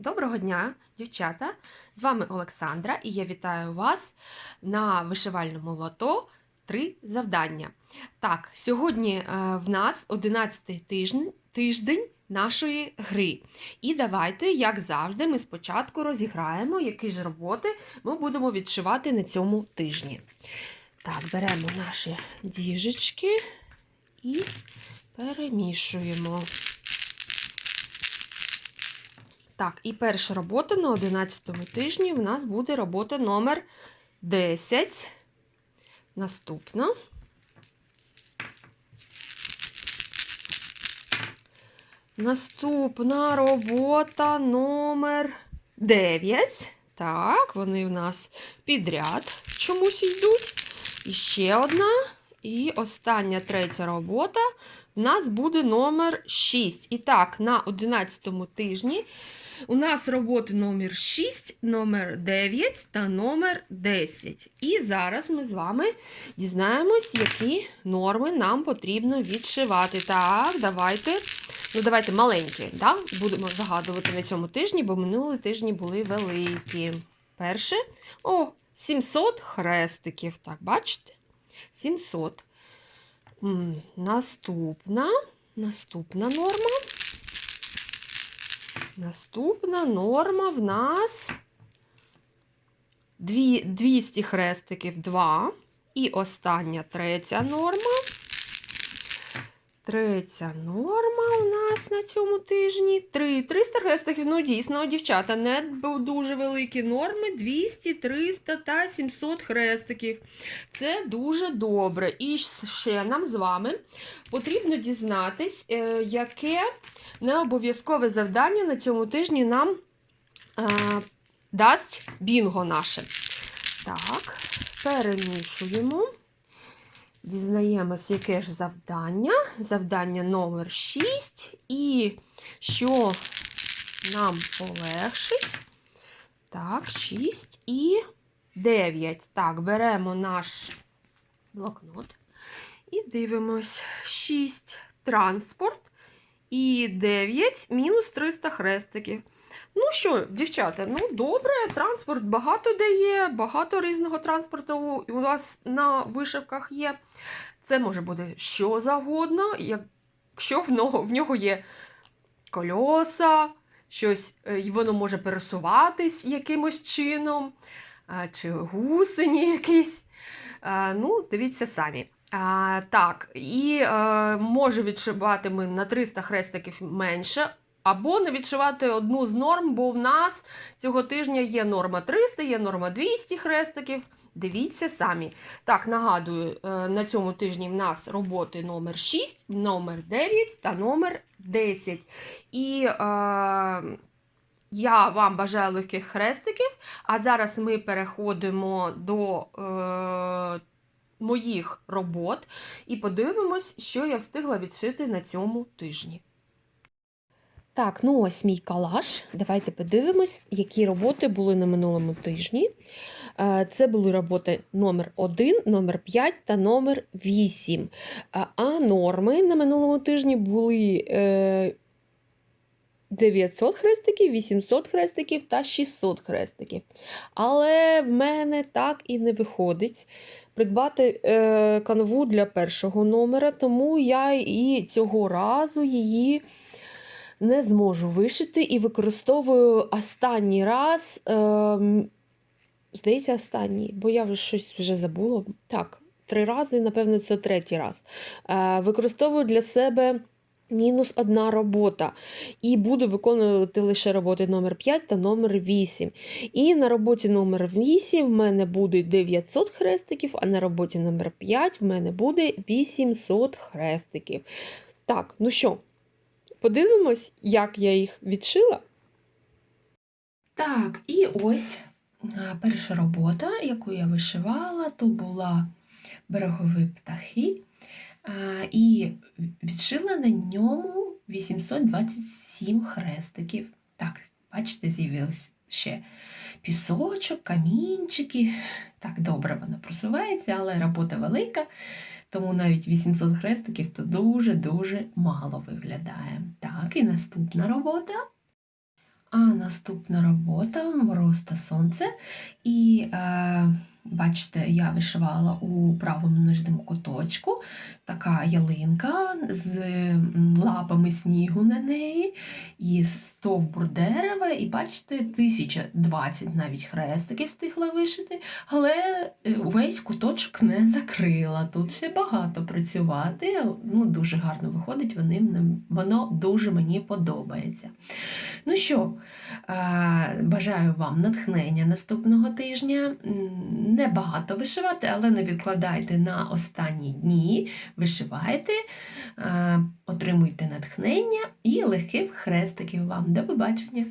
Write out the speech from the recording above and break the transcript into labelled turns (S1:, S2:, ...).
S1: Доброго дня, дівчата! З вами Олександра і я вітаю вас на вишивальному лото три завдання. Так, сьогодні е, в нас 11 тиждень, тиждень нашої гри. І давайте, як завжди, ми спочатку розіграємо, які ж роботи ми будемо відшивати на цьому тижні. Так, беремо наші діжечки і перемішуємо. Так, і перша робота на 11 тижні в нас буде робота номер 10. Наступна. Наступна робота номер 9. Так, вони в нас підряд чомусь йдуть. І ще одна. І остання третя робота в нас буде номер 6. І так, на 11 тижні у нас роботи номер 6, номер 9 та номер 10. І зараз ми з вами дізнаємось, які норми нам потрібно відшивати. Так, давайте. Ну, давайте маленькі, да? будемо загадувати на цьому тижні, бо минулі тижні були великі. Перше, о, 700 хрестиків. Так, бачите? 700. М, Наступна, наступна норма. Наступна норма в нас 200 хрестиків 2. І остання третя норма. Третя норма у нас на цьому тижні. 3. 300 хрестиків. Ну, дійсно, дівчата, не дуже великі норми. 200, 300 та 700 хрестиків. Це дуже добре. І ще нам з вами потрібно дізнатись, е, яке не обов'язкове завдання на цьому тижні нам е, дасть бінго наше. Так, перемішуємо. Дізнаємось, яке ж завдання. Завдання номер 6. І що нам полегшить. Так, 6 і 9. Так, беремо наш блокнот і дивимось. 6 транспорт. І 9 мінус 300 хрестиків. Ну що, дівчата, ну добре, транспорт багато де є, багато різного транспорту у вас на вишивках є. Це може бути що завгодно, якщо в нього, в нього є кольоса, щось, е, воно може пересуватись якимось чином, е, чи гусені якісь. Е, Ну, дивіться самі. А, так, і е, може відшивати ми на 300 хрестиків менше, або не відшивати одну з норм, бо в нас цього тижня є норма 300, є норма 200 хрестиків. Дивіться самі. Так, нагадую, е, на цьому тижні в нас роботи номер 6, номер 9 та номер 10. І е, я вам бажаю легких хрестиків, а зараз ми переходимо до. Е, моїх робот і подивимось, що я встигла відшити на цьому тижні. Так, ну ось мій калаш. Давайте подивимось, які роботи були на минулому тижні. Е, Це були роботи номер 1, номер 5 та номер 8. А- А норми на минулому тижні були е, 900 хрестиків, 800 хрестиків та 600 хрестиків. Але в мене так і не виходить придбати е, канву для першого номера, тому я і цього разу її не зможу вишити і використовую останній раз. Е, здається, останній, бо я вже щось вже забула. Так, три рази, напевно, це третій раз. Е, використовую для себе. Мінус одна робота. І буду виконувати лише роботи номер 5 та номер 8. І на роботі номер 8 в мене буде 900 хрестиків, а на роботі номер 5 в мене буде 800 хрестиків. Так, ну що, подивимось, як я їх відшила. Так, і ось перша робота, яку я вишивала, то була берегові птахи. І відшила на ньому 827 хрестиків. Так, бачите, з'явилось ще пісочок, камінчики. Так, добре воно просувається, але робота велика, тому навіть 800 хрестиків то дуже-дуже мало виглядає. Так, і наступна робота.
S2: А наступна робота Мороз сонце. І е, бачите, я вишивала у правому нижньому куточку така ялинка з лапами снігу на неї, і стовбур дерева, і бачите, 1020 навіть хрестиків встигла вишити, але е, увесь куточок не закрила. Тут ще багато працювати. Ну, дуже гарно виходить, воно дуже мені подобається. Ну що, е, бажаю вам натхнення наступного тижня. Небагато вишивати, але не відкладайте на останні дні. Вишивайте, е, отримуйте натхнення і легких хрестиків вам. До побачення!